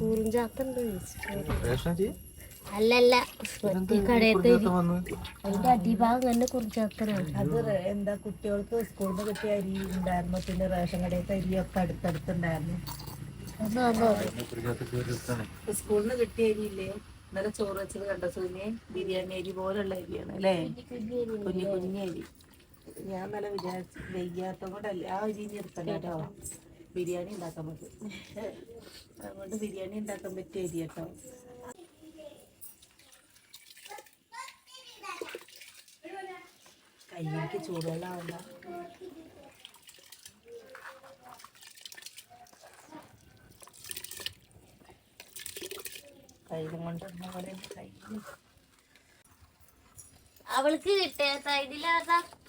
കുറിഞ്ചാത്തുണ്ടോ? അല്ലല്ല അതിന്റെ അടിഭാഗം തന്നെ കുറിഞ്ചാത്തനാണ് അത് എന്താ കുട്ടികൾക്ക് സ്കൂളിൽ നിന്ന് കിട്ടിയ അരി ഉണ്ടായിരുന്നു പിന്നെ റേഷൻ കടയിലത്തെ അരിയൊക്കെ അടുത്തടുത്തുണ്ടായിരുന്നു. സ്കൂളിൽ നിന്ന് കിട്ടിയ അരിയില്ലേ ഇന്നലെ ചോറ് വെച്ചത് കണ്ട സൂനെ? ബിരിയാണി അരി പോലുള്ള അരിയാണ് അല്ലേ? കുഞ്ഞു കുഞ്ഞു അരി. ഞാൻ നല്ല വിചാരിച്ചു കൊണ്ടല്ല ആ അരി കേട്ടോ. ബിരിയാണി ഉണ്ടാക്കാൻ പറ്റും. അതുകൊണ്ട് ബിരിയാണി ഉണ്ടാക്കാൻ പറ്റിയ അരി കേട്ടോ. കയ്യിലേക്ക് ചൂടുവെള്ളമാവണ്ട. കയ്യിൽ അവൾക്ക് കിട്ടിയ ഇതിലാ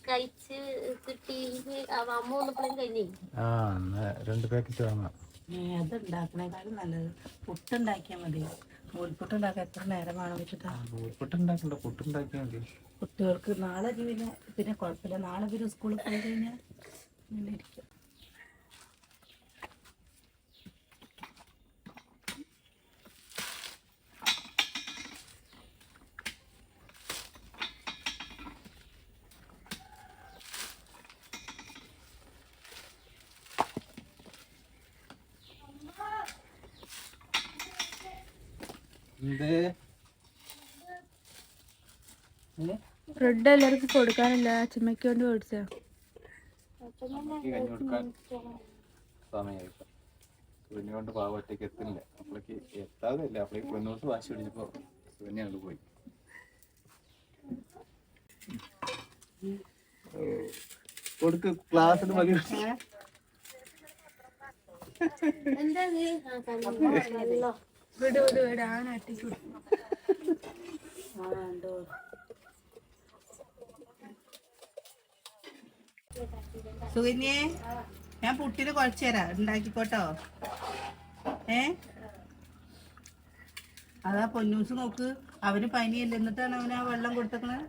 കഴിച്ച് കിട്ടി അമ്മ വന്നപ്പോഴും കഴിഞ്ഞേ. ആ എന്നാ രണ്ട് പാക്കറ്റ് വാങ്ങാം. നല്ലത്. പുട്ടുണ്ടാക്കിയാൽ മതി. നൂൽപുട്ട് എത്ര വെച്ചിട്ടാ? പുട്ടുണ്ടാക്കിയാൽ മതി. കുട്ടികൾക്ക് നാളെ പിന്നെ പിന്നെ കുഴപ്പമില്ല. നാളെ പിന്നെ സ്കൂളിൽ പോയി കഴിഞ്ഞാൽ ഇങ്ങനെ ഇരിക്കും എന്തേ ബ്രെഡ് എല്ലാവർക്കും കൊടുക്കാനില്ല. അച്ഛമ്മയ്ക്ക് കൊണ്ട് മേടിച്ചാ സുവിനെ കൊണ്ട് പാവ ഒറ്റയ്ക്ക് എത്തുന്നില്ല. അപ്പളേക്ക് എത്താതില്ല. അപ്പളേക്ക് പൊന്നോട്ട് വാശി പിടിച്ചപ്പോ സുവിനെ അങ്ങോട്ട് പോയി. കൊടുക്ക്. ക്ലാസ്സിന് മതി എന്താ വിട് വിട് വിട്. ആ നാട്ടിക്ക് വിട്. ആ ഉണ്ടോ സുകന്യേ ഞാൻ പുട്ടിന് കുഴച്ചു തരാം. ഉണ്ടാക്കിക്കോട്ടോ ഏ? അതാ പൊന്നൂസ് നോക്ക്. അവന് പനിയല്ല. എന്നിട്ടാണ് അവന് ആ വെള്ളം കൊടുത്തേക്കണത്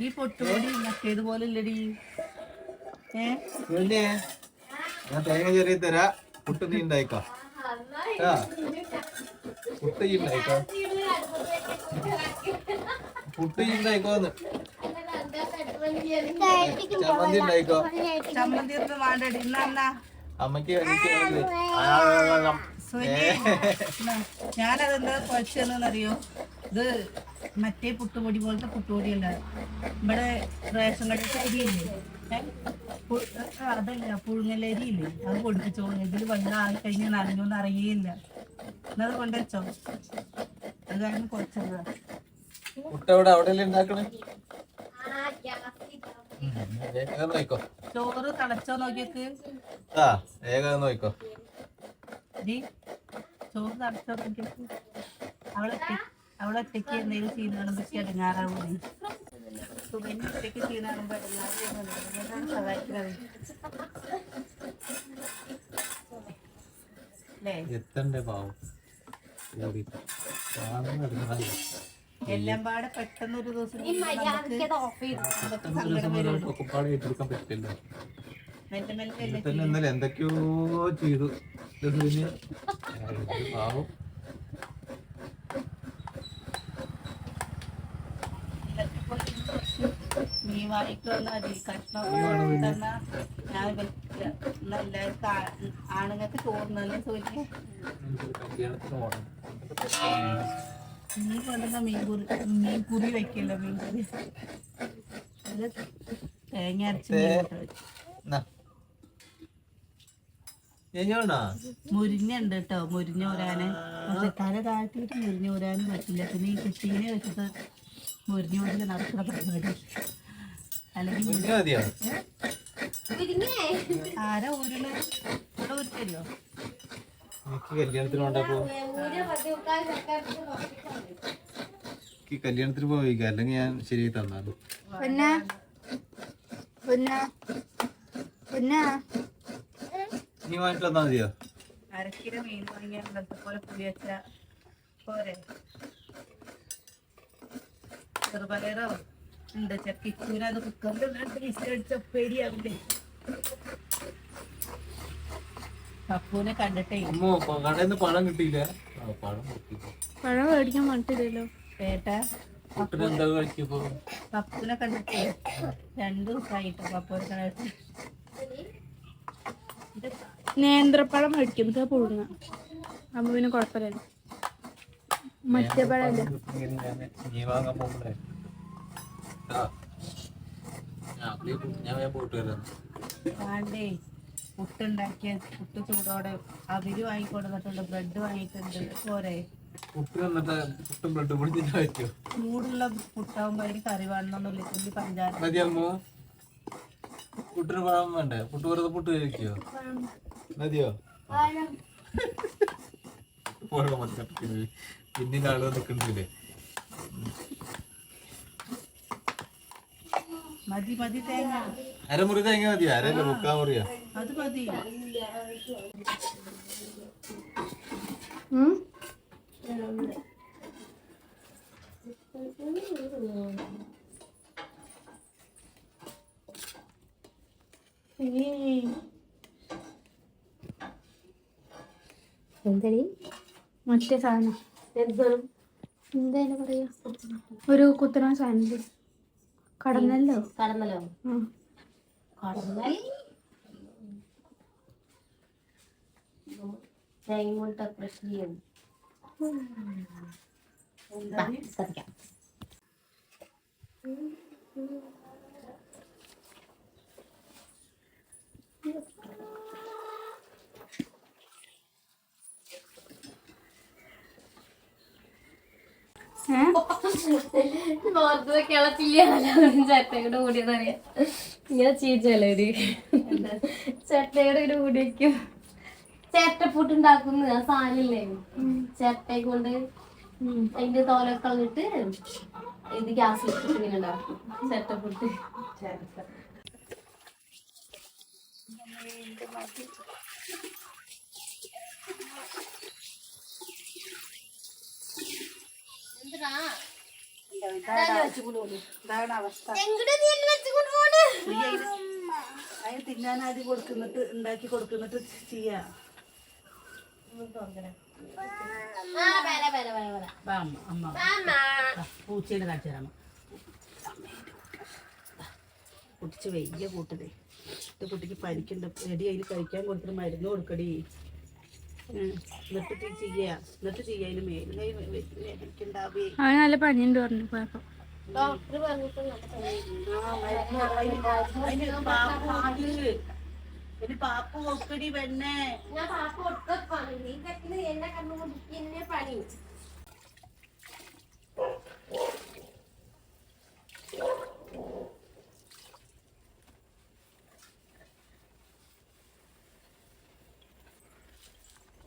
ഈ പൊട്ടുപൊടി മറ്റേതുപോലെ ഇല്ലടി ഏറിയ സുവിനെ ഞാൻ തേങ്ങ ചെറിയ തരാ. പുട്ട് നീ ഉണ്ടായിക്കോ. പുട്ട് നീ ഉണ്ടായിക്കോ. പുട്ട് ഈ ഉണ്ടായിക്കോന്ന് ചമ്മന്തി ഉണ്ടായിക്കോ ചമ്മന്തി ഒന്നും വേണ്ടടി എന്നാ അമ്മയ്ക്ക് ഞാനതെന്താ കുഴച്ചതെന്നറിയോ ഇത് മറ്റേ പുട്ടുപൊടി പോലത്തെ പുട്ടുപൊടി അല്ല ഇവിടെ റേഷൻ കടയിൽ അരിയില്ലേ? അതല്ല പു- ആ, അതല്ല പുഴുങ്ങലരിയില്ലേ? അത് പൊടിപ്പിച്ചോളൂ ഇതിൽ വെള്ളം ആയി കഴിഞ്ഞാൽ നനഞ്ഞൊന്നും അറിയേയില്ല. എന്നത് കൊണ്ടുവച്ചോ? അത് കാരണം കുറച്ചത്. പുട്ട് ഇവിടെ അവിടെ ഉണ്ടാക്കണേ? വേഗം നോക്കോ ചോറ് തിളച്ചോ നോക്കിയേക്ക്? ആ വേഗം നോക്കോ ചോറ് തിളച്ചോ നോക്കിയേക്ക്? അവളെ അവളെ ഒറ്റയ്ക്ക് എന്തെങ്കിലും ഒറ്റയ്ക്ക് അടങ്ങാറാവുന്നത് സഹായിക്കുന്നത്. അല്ലേ? എത്തണ്ടേ പാവം. കാണുന്ന. എല്ലാം പാടെ പെട്ടെന്ന് ഒരു ദിവസം ഇന്നലെ എന്തൊക്കെയോ ചെയ്തു. ഇത് പിന്നെ പാവം. മീൻ വാങ്ങിക്കുന്ന കഷ്ണം തന്നാ ഞാൻ നല്ല ആണുങ്ങൾക്ക് ചോറിനല്ലേ സൂര്യ നീ കൊണ്ടുവന്ന മീൻ കുറി മീൻ കുറി വെക്കല്ലോ മീൻ കുറി. അത് തേങ്ങ അരച്ച് മുരിഞ്ഞുണ്ട് കേട്ടോ മുരിഞ്ഞ ഊരാന്. പക്ഷെ തല താഴ്ത്തിയിട്ട് മുരിഞ്ഞ ഊരാനും പറ്റില്ല. പിന്നെ ഈ കുട്ടീനെ വെച്ചിട്ട് മുരിഞ്ഞ ഊരിൽ നടക്കുന്ന പരിപാടി. അല്ലെങ്കിൽ ആരാ ഊരിൽ ഇവിടെ ഊരിത്തല്ലോ എനിക്ക് കല്യാണത്തിന് പോണ്ടപ്പോ എനിക്ക് കല്യാണത്തിന് പോയിക്ക അല്ലെങ്കിൽ ഞാൻ ശരിയായി തന്നാലും. പൊന്നാ. പൊന്നാ. പൊന്നാ. നീ വാങ്ങിട്ട് തന്നാ മതിയോ? അരക്കില മീൻ വാങ്ങിയാൽ പോലെ പുളി വെച്ച പോരെ. ചെറുപയറോ? ഉണ്ട് അത് കുക്കറിൽ രണ്ട് വിസിലടിച്ച പേടിയാവില്ലേ പപ്പുവിനെ കണ്ടിട്ടേ. അമ്മോ കടയിൽ നിന്ന് പഴം കിട്ടിയില്ല. പഴം മേടിക്കാൻ പറഞ്ഞിട്ടില്ലല്ലോ. പേട്ട എന്താ പപ്പുവിനെ കണ്ടിട്ടേ. രണ്ടു ദിവസമായിട്ട് പപ്പുവിനെ കണ്ടിട്ട്. നേന്ത്രപ്പഴം മേടിക്കും. ഇത് പുഴുങ്ങ അമ്മ പിന്നെ കുഴപ്പമില്ലല്ലോ മറ്റേ പഴം. ഞാൻ പോയിട്ട് വരാം. പുട്ടുണ്ടാക്കിയ പുട്ട് ചൂടോടെ അവർ വാങ്ങിക്കൊടുത്തിട്ടുണ്ട് ബ്രെഡ് വാങ്ങിയിട്ടുണ്ട്. പോരെ. ചൂടുള്ള പുട്ടാവുമ്പോ അതിന് കറി വേണമെന്നൊന്നുമില്ല തുള്ളി പഞ്ചാര പുട്ടിന് പഴം വേണ്ടേ? പുട്ട് വെറുതെ പുട്ട് കഴിക്കോ മതിയോ? പോരാ മതി പിന്നിന്റെ ആൾ നിൽക്കുന്നില്ലേ മതി മതി തേങ്ങ. അരമുറി തേങ്ങ മതി അരല്ല മുക്കാ മുറിയാ. അത് മതി. എന്തടി? മറ്റേ സാധനം. എന്തായാലും എന്താ പറയാ ഒരു കുത്തന സാധനം. കടന്നല്ലോ? കടന്നല്ലോ. കടന്നൽ? കൃഷി ചെയ്യും ശ്രദ്ധിക്കാം. ചട്ടയുടെ കൂടിയതറിയാം ഇങ്ങനെ ചീച്ചല്ലേ ചട്ടയുടെ ഒരു കൂടി വെക്കും. ചേട്ടപ്പൂട്ട് ഉണ്ടാക്കുന്ന ആ സാധനമില്ലേ? ചേട്ടയെ കൊണ്ട് അതിന്റെ തോലൊക്കെ കളഞ്ഞിട്ട് ഇത് ഗ്യാസ് വെച്ചിട്ട് ഇങ്ങനെ ഉണ്ടാക്കും. ചേട്ടപ്പൂട്ട് ഇതാണ് അവസ്ഥ. അതിന് തിന്നാൻ ആദ്യം കൊടുക്കുന്നിട്ട് ഉണ്ടാക്കി കൊടുക്കുന്നിട്ട് ചെയ്യാ. പൂച്ചേനെ കാണിച്ചു തരാം കുട്ടിച്ച് വലിയ കൂട്ടതേ ഇത് കുട്ടിക്ക് പരിക്കുണ്ട് എടി അതിൽ കഴിക്കാൻ കൊടുത്തിട്ട് മരുന്ന് കൊടുക്കടി. അവന് നല്ല പനിയുണ്ട് പറഞ്ഞു പോയപ്പോ. ഡോക്ടർ പറഞ്ഞിട്ട് അതിന് പാപ്പ ഒക്കടി പെണ്ണേ. ഞാൻ പാപ്പ കൊടുക്കാൻ നീ തെറ്റിന് എന്നെ കണ്ടുകൊണ്ട് എന്നെ പണി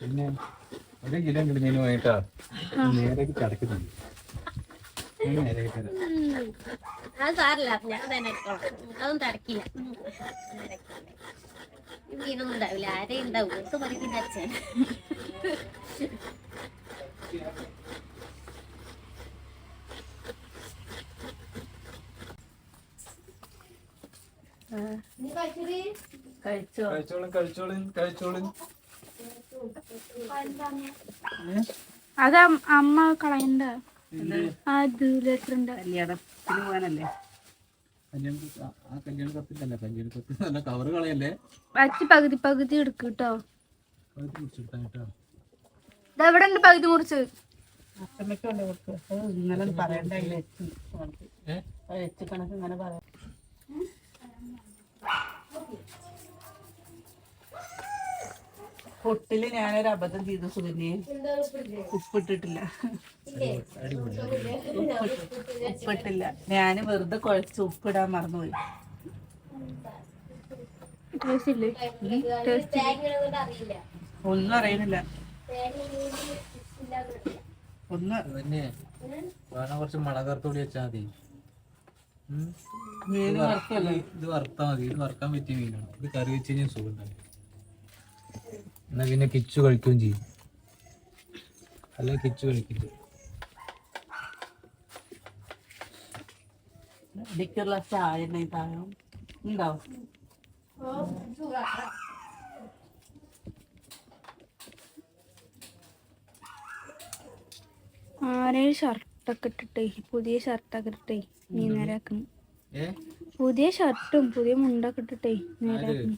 പിന്നെ ഒരു കിലോ വാങ്ങിട്ടാ നേരേക്ക് ചടക്കുന്നുണ്ട് അത് സാറില്ല ഞാൻ തന്നെ എടുത്തോളാം. അതൊന്നും തടക്കില്ല മീനൊന്നും ഉണ്ടാവില്ല. ആരെയും ഉണ്ടാവും ഒക്കെ അച്ഛൻ. കഴിച്ചോളും കഴിച്ചോളും കഴിച്ചോളും. അത് അമ്മ കളയണ്ട. അത് ലെറ്ററുണ്ട് കല്യാണത്തിന് പോകാനല്ലേ? പകുതി പകുതി എടുക്കും കേട്ടോ ഇതെവിടെ ഉണ്ട് പകുതി മുറിച്ച്. അച്ഛമ്മയ്ക്കുണ്ട് പൊട്ടിൽ ഞാനൊരു അബദ്ധം ചെയ്തു സുകന്യെ ഉപ്പിട്ടിട്ടില്ല. ഉപ്പിട്ടില്ല. ഞാൻ വെറുതെ കുഴച്ച് ഉപ്പിടാൻ മറന്നുപോയി. ഒന്നും അറിയുന്നില്ല. തേങ്ങ ഒന്ന് കുറച്ച് മണകർത്തോടി വെച്ചാൽ മതി. മീൻ ഇത് വറുത്താ ഇത് വറുത്താൽ മതി. ഇത് വറുക്കാൻ പറ്റിയ മീനാണ്. ഇത് കറി വെച്ച് കഴിഞ്ഞാൽ സുഖം ഉണ്ടാവും എന്നാ പിന്നെ കിച്ചു കഴിക്കുകയും ചെയ്യും. അല്ല കിച്ചു കഴിക്കില്ല ചായ ഉണ്ടാവും ആരെയും ഷർട്ടൊക്കെ ഇട്ടിട്ടേ? പുതിയ ഷർട്ടൊക്കെ ഇട്ടിട്ടേ നീ നേരാക്കണം പുതിയ ഷർട്ടും പുതിയ മുണ്ടൊക്കെ ഇട്ടിട്ടേ നേരാക്കണം.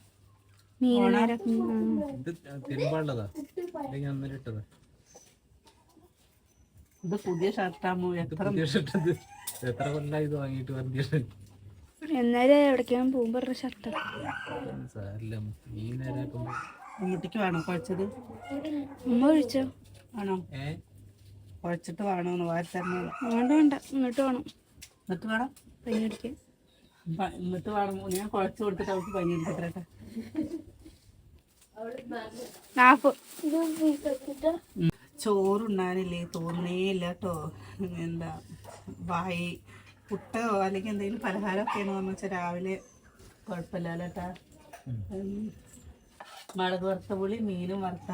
ഇത് പുതിയ ഷർട്ടാകുമ്പോ ഇത് എത്ര ഷർട്ട് എത്ര കൊല്ലായി ഇത് വാങ്ങിയിട്ട് പറഞ്ഞിട്ട്? എന്നാലും എവിടേക്കാണ് പോകുമ്പോ പറഞ്ഞ ആക്കുമ്പോ. വീട്ടിക്ക് വേണോ കുഴച്ചത്? അമ്മ വിളിച്ചോ ആണോ കുഴച്ചിട്ട് വേണോന്ന് വാരി തരണോ വേണ്ട വേണ്ട. ഇങ്ങോട്ട് വേണം. എന്നിട്ട് വേണം? പനി അടിക്കാൻ എന്നിട്ട് വേണം. ഞാൻ കുഴച്ച് കൊടുത്തിട്ട് അവൾക്ക് പനി നാപ്പ് ചോറുണ്ണാനില്ലേ? തോന്നേയില്ല കേട്ടോ എന്താ വായി പുട്ടോ അല്ലെങ്കിൽ എന്തെങ്കിലും പലഹാരമൊക്കെയാണെന്ന് പറഞ്ഞു വെച്ചാൽ രാവിലെ കുഴപ്പമില്ലല്ലോ കേട്ടാ. മുളക് വറുത്ത പുളി മീനും വറുത്ത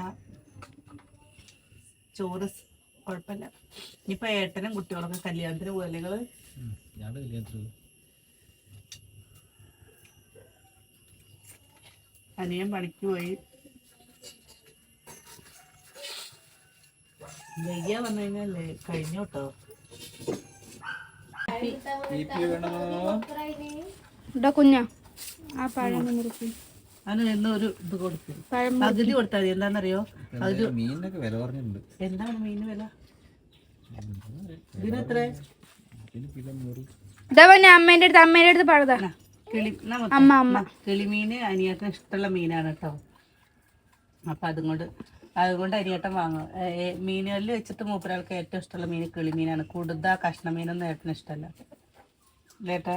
ചോറ് കുഴപ്പമില്ല. ഇനിയിപ്പോൾ ഏട്ടനും കുട്ടികളൊക്കെ കല്യാണത്തിന് പോലെ കല്യാണത്തിന് അനിയൻ പണിക്ക് പോയി. നെയ്യ വന്നു കഴിഞ്ഞാലേ കഴിഞ്ഞു കേട്ടോ വേണോ ഇടാ കുഞ്ഞാ. ആ പഴം മുറുക്കി അതിന് എന്നും ഒരു ഇത് കൊടുക്കും. പഴം പകുതി കൊടുത്താൽ മതി. എന്താണെന്നറിയോ മീനിനൊക്കെ വില പറഞ്ഞിട്ടുണ്ട് എന്താണ് മീൻ വില? ഇതിനെത്ര? അമ്മേന്റെ അടുത്ത് അമ്മേന്റെ അടുത്ത് പഴതാ കിളി എന്നാ മൊത്തം. അമ്മ അമ്മ. കിളിമീന് അനിയൊക്കെ ഇഷ്ടമുള്ള മീനാണ് കേട്ടോ. അപ്പൊ അതും അതുകൊണ്ട് അതുകൊണ്ട് അരിയേട്ടൻ വാങ്ങും. മീനുകളിൽ വെച്ചിട്ട് മൂപ്പരാൾക്ക് ഏറ്റവും ഇഷ്ടമുള്ള മീൻ കിളിമീനാണ്. കൂടുതൽ കഷ്ണ മീനൊന്നും ഏട്ടന് ഇഷ്ടമല്ല. ലേട്ടാ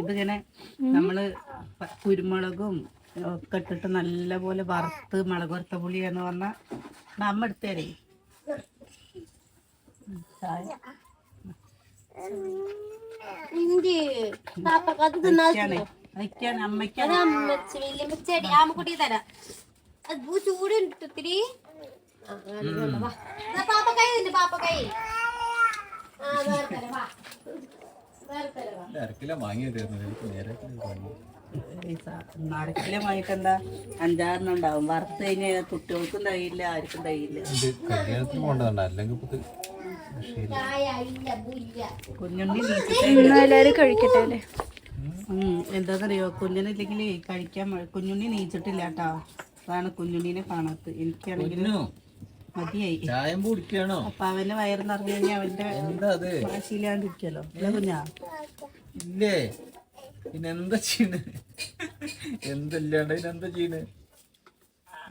ഇതിങ്ങനെ നമ്മൾ കുരുമുളകും ഒക്കെ ഇട്ടിട്ട് നല്ലപോലെ വറുത്ത് മുളക് വറുത്ത എന്ന് പറഞ്ഞാൽ നമ്മ എടുത്തേരേ അമ്മയ്ക്കാണ്. അമ്മച്ചി വലിയമ്മച്ചടി തരാം. അത് പൂ ചൂട് ഇത്തിരി. പാപ്പക്കായി തന്നെ പാപ്പക്കായി ആ വേറെ തരാം വാ. വേറെ തരാം വാ അര കിലോ വാങ്ങിയതായിരുന്നു എനിക്ക് നേരെ അഞ്ചാറെണ്ണം ഉണ്ടാവും. വറുത്ത് കഴിഞ്ഞാൽ കുട്ടികൾക്കും തയ്യില്ല ആർക്കും തയ്യില്ല കുഞ്ഞുണ്ണി എല്ലാരും കഴിക്കട്ടെ അല്ലേ? ഉം, എന്താന്നറിയോ? കുഞ്ഞിനില്ലെങ്കിൽ കഴിക്കാൻ കുഞ്ഞുണ്ണി നീച്ചിട്ടില്ല കേട്ടോ. അതാണ് കുഞ്ഞുണ്ണീനെ കാണാത്ത എനിക്കാണെങ്കിൽ മതിയായി. ചായം അപ്പൊ അവന്റെ വയറ് നിറഞ്ഞു കഴിഞ്ഞാൽ അവന്റെ വാശിയിലാണ്ടിരിക്കല്ലോ അല്ല കുഞ്ഞാ? ഇല്ലേ? പിന്നെ എന്താ ചെയ്യണ്? എന്തല്ലാണ്ട് ഇതിനെന്താ ചെയ്യണ്?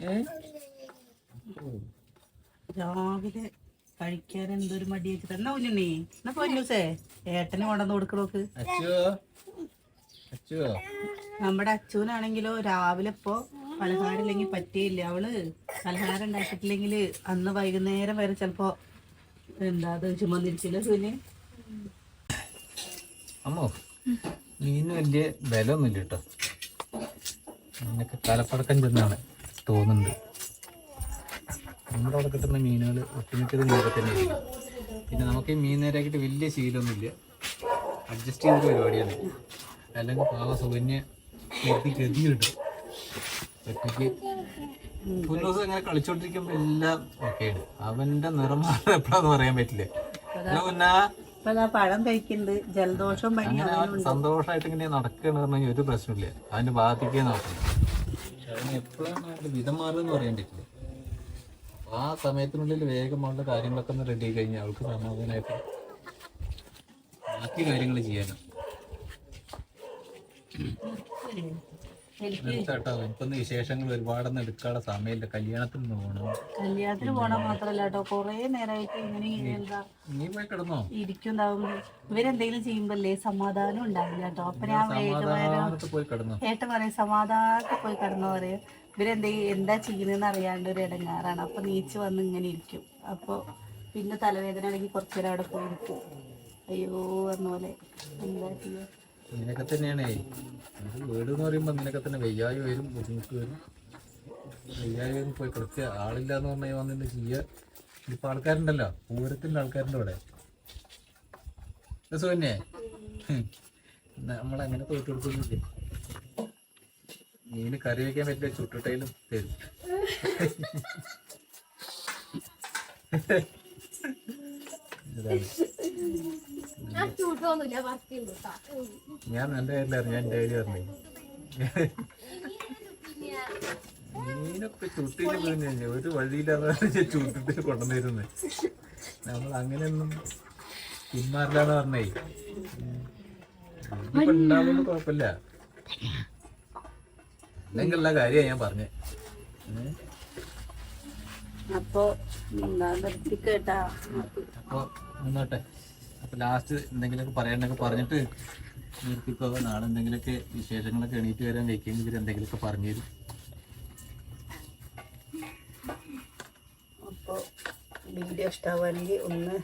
ഏ? രാവിലെ കഴിക്കാൻ എന്തൊരു മടി വെച്ചിട്ട് എന്നാ കുഞ്ഞുണ്ണി? എന്നാ പൊന്നൂസേ ഏട്ടനെ കൊണ്ടുവന്ന് കൊടുക്കണോക്ക് നമ്മുടെ അച്ഛനാണെങ്കിലോ രാവിലെ ഇപ്പോ പലഹാരം ഇല്ലെങ്കിൽ പറ്റിയില്ല. അവൾ പലഹാരം ഉണ്ടാക്കിയിട്ടില്ലെങ്കിൽ അന്ന് വൈകുന്നേരം വരെ ചിലപ്പോ എന്താ അത് ചുമന്നിരിക്കില്ല സുനി. അമ്മോ മീനിന് വലിയ വില ഒന്നുമില്ല കേട്ടോ. മീനൊക്കെ കലപ്പടക്കം ചെന്നാണ് തോന്നുന്നുണ്ട് നമ്മുടെ അവിടെ കിട്ടുന്ന മീനുകൾ ഒട്ടുമിക്കത് മീനൊക്കെ തന്നെ പിന്നെ നമുക്ക് ഈ മീൻ നേരാക്കിയിട്ട് വലിയ ശീലമൊന്നുമില്ല. അഡ്ജസ്റ്റ് ചെയ്തൊരു പരിപാടിയാണ്. അല്ലെങ്കിൽ പാവ സുകന്യ ഗതി കിട്ടും ഒറ്റയ്ക്ക് പുല്ലൂസ് ഇങ്ങനെ കളിച്ചോണ്ടിരിക്കുമ്പോ എല്ലാം ഓക്കെയാണ് അവന്റെ നിറം മാറുന്നത് എപ്പോഴാന്ന് പറയാൻ പറ്റില്ല. പഴം കഴിക്കുന്നുണ്ട് അങ്ങനെ അവൻ സന്തോഷമായിട്ട് ഇങ്ങനെ നടക്കണ പറഞ്ഞാൽ ഒരു പ്രശ്നമില്ല അതിന് ബാധിക്കുക നടക്കണം അവന് എപ്പോഴാണ് അവന്റെ വിധം പറയാൻ പറ്റില്ല. ആ സമയത്തിനുള്ളിൽ വേഗം അവളുടെ കാര്യങ്ങളൊക്കെ ഒന്ന് റെഡി കഴിഞ്ഞാൽ അവൾക്ക് സമാധാനമായിട്ട് ബാക്കി കാര്യങ്ങൾ ചെയ്യാനും വിശേഷങ്ങൾ ഒരുപാടൊന്നും എടുക്കാതെ സമയമില്ല. കല്യാണത്തിന് പോകണം കല്യാണത്തിന് പോണ മാത്രല്ല കേട്ടോ കൊറേ നേരമായിട്ട് ഇങ്ങനെ എന്താ നീ പോയി കിടന്നോ? ഇരിക്കുണ്ടാവും ഇവരെന്തെങ്കിലും ചെയ്യുമ്പല്ലേ സമാധാനം ഉണ്ടാവില്ല കേട്ടോ. അപ്പൊ ഞാൻ ഏട്ടൻ പറയും സമാധാനത്തിൽ പോയി കിടന്നു? പറയും ഇവരെന്തെങ്കിലും എന്താ ചെയ്യുന്നതെന്ന് അറിയാണ്ട് ഒരു ഇടങ്ങാറാണ്. അപ്പൊ നീച്ച് വന്ന് ഇങ്ങനെ ഇരിക്കും. അപ്പൊ പിന്നെ തലവേദന ആണെങ്കിൽ കുറച്ചു നേരം അവിടെ പോയി ഇരിക്കും. അയ്യോ പറഞ്ഞ പോലെ എന്താ ചെയ്യാ? ഇങ്ങനെയൊക്കെ തന്നെയാണേ. വീട് എന്ന് പറയുമ്പോൾ ഇങ്ങനെയൊക്കെ തന്നെ വെയ്യായി വരും ബുദ്ധിമുട്ട് വരും. വെയ്യായി വരും പോയി കൃത്യ ആളില്ല എന്ന് പറഞ്ഞാൽ വന്നിട്ട് ചെയ്യുക ഇപ്പം ആൾക്കാരുണ്ടല്ലോ പൂരത്തിന്റെ ആൾക്കാരുണ്ട് ഇവിടെ. സുഖന്നെ നമ്മളങ്ങനെ തോറ്റു കൊടുക്കുന്നില്ലേ? മീന് കറി വയ്ക്കാൻ പറ്റില്ല ചുട്ടിട്ടയിലും തരും. ഞാൻ എന്റെ കയ്യിലായിരുന്നു. ഞാൻ എന്റെ കയ്യിൽ പറഞ്ഞു. മീനൊക്കെ ചുട്ടിട്ട് പിന്നെ ഒരു വഴിയില്ലാന്ന് പറഞ്ഞ ചുട്ടിട്ട് കൊണ്ടുവന്നിരുന്നു. നമ്മൾ അങ്ങനെയൊന്നും പിന്മാറില്ലാന്ന് പറഞ്ഞേ. ഇപ്പൊ ഉണ്ടാവുന്ന കുഴപ്പമില്ല. എല്ലാ കാര്യമാണ് ഞാൻ പറഞ്ഞേ? അപ്പൊ എന്താ നിർത്തി കേട്ടാ അപ്പൊ മുന്നോട്ടെ അപ്പൊ ലാസ്റ്റ് എന്തെങ്കിലുമൊക്കെ പറയണ്ടൊക്കെ പറഞ്ഞിട്ട് നിർത്തിക്കോ. നാളെ എന്തെങ്കിലുമൊക്കെ വിശേഷങ്ങളൊക്കെ എണീറ്റ് വരാൻ വെക്കെങ്കിൽ ഇവർ എന്തെങ്കിലുമൊക്കെ പറഞ്ഞു തരും. അപ്പോൾ വീഡിയോ ഇഷ്ടമാവുകയാണെങ്കിൽ ഒന്ന്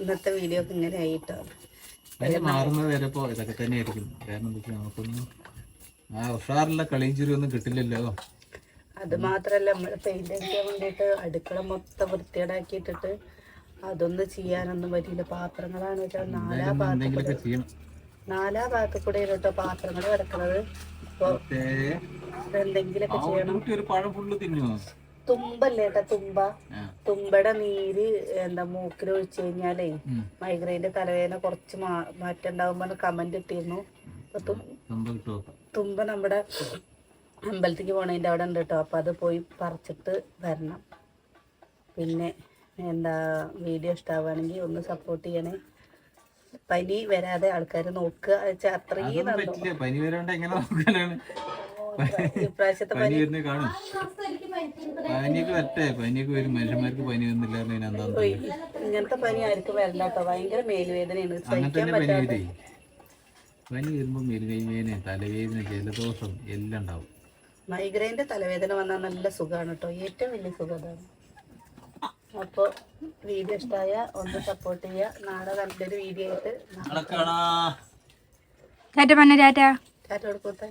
ഇന്നത്തെ വീഡിയോ ഒക്കെ ഇങ്ങനെ ആയിട്ടോ. മാറുന്നത് വരെ ഇപ്പോ ഇതൊക്കെ തന്നെ ആയിരിക്കും. കാരണം എന്താ വെച്ചാൽ നമുക്കൊന്നും ആ ഉഷാറുള്ള കളിയും ചിരി ഒന്നും കിട്ടില്ലല്ലോ. അത് മാത്രല്ല നമ്മൾ പെയിന്റ് അടിക്കാൻ വേണ്ടിയിട്ട് അടുക്കള മൊത്തം വൃത്തികേടാക്കിയിട്ടിട്ട് അതൊന്നും ചെയ്യാനൊന്നും പറ്റിയില്ല. പാത്രങ്ങളാണ് വെച്ചാൽ നാലാ പാത്രം ഭാഗത്ത് നാലാ ഭാഗത്ത് കൂടെ കേട്ടോ പാത്രങ്ങൾ കിടക്കുന്നത് എന്തെങ്കിലൊക്കെ ചെയ്യണം. തുമ്പല്ലേ ഏട്ടാ തുമ്പ. തുമ്പയുടെ നീര് എന്താ മൂക്കിൽ ഒഴിച്ചു കഴിഞ്ഞാലേ മൈഗ്രൈന്റെ തലവേദന കുറച്ച് മാറ്റം ഉണ്ടാകുമ്പോൾ കമന്റ് ഇട്ടിരുന്നു. തുമ്പ നമ്മുടെ അമ്പലത്തിലേക്ക് പോണതിന്റെ അവിടെ ഉണ്ട് കേട്ടോ അപ്പോൾ അത് പോയി പറിച്ചിട്ട് വരണം. പിന്നെ എന്താ വീഡിയോ ഇഷ്ടമാവുകയാണെങ്കിൽ ഒന്ന് സപ്പോർട്ട് ചെയ്യണേ. പനി വരാതെ ആൾക്കാർ നോക്കുക. വെച്ചാൽ അത്രയും ഇപ്രാവശ്യത്തെ പനി. ഇങ്ങനത്തെ പനി ആർക്കും വരില്ല കേട്ടോ ഭയങ്കര മേലുവേദനയാണ്. സഹിക്കാൻ പനി വരുമ്പോൾ തലവേദന ജലദോഷം എല്ലാം ഉണ്ടാവും. മൈഗ്രെയിന്റെ തലവേദന വന്നാൽ നല്ല സുഖമാണ് കേട്ടോ ഏറ്റവും വലിയ സുഖം അതാണ്. അപ്പോൾ വീഡിയോ ഇഷ്ടമായ ഒന്ന് സപ്പോർട്ട് ചെയ്യുക നാളെ നല്ലൊരു വീഡിയോ ആയിട്ട് ടാറ്റ പറഞ്ഞ ടാറ്റ. ടാറ്റ കൊടുക്കത്തെ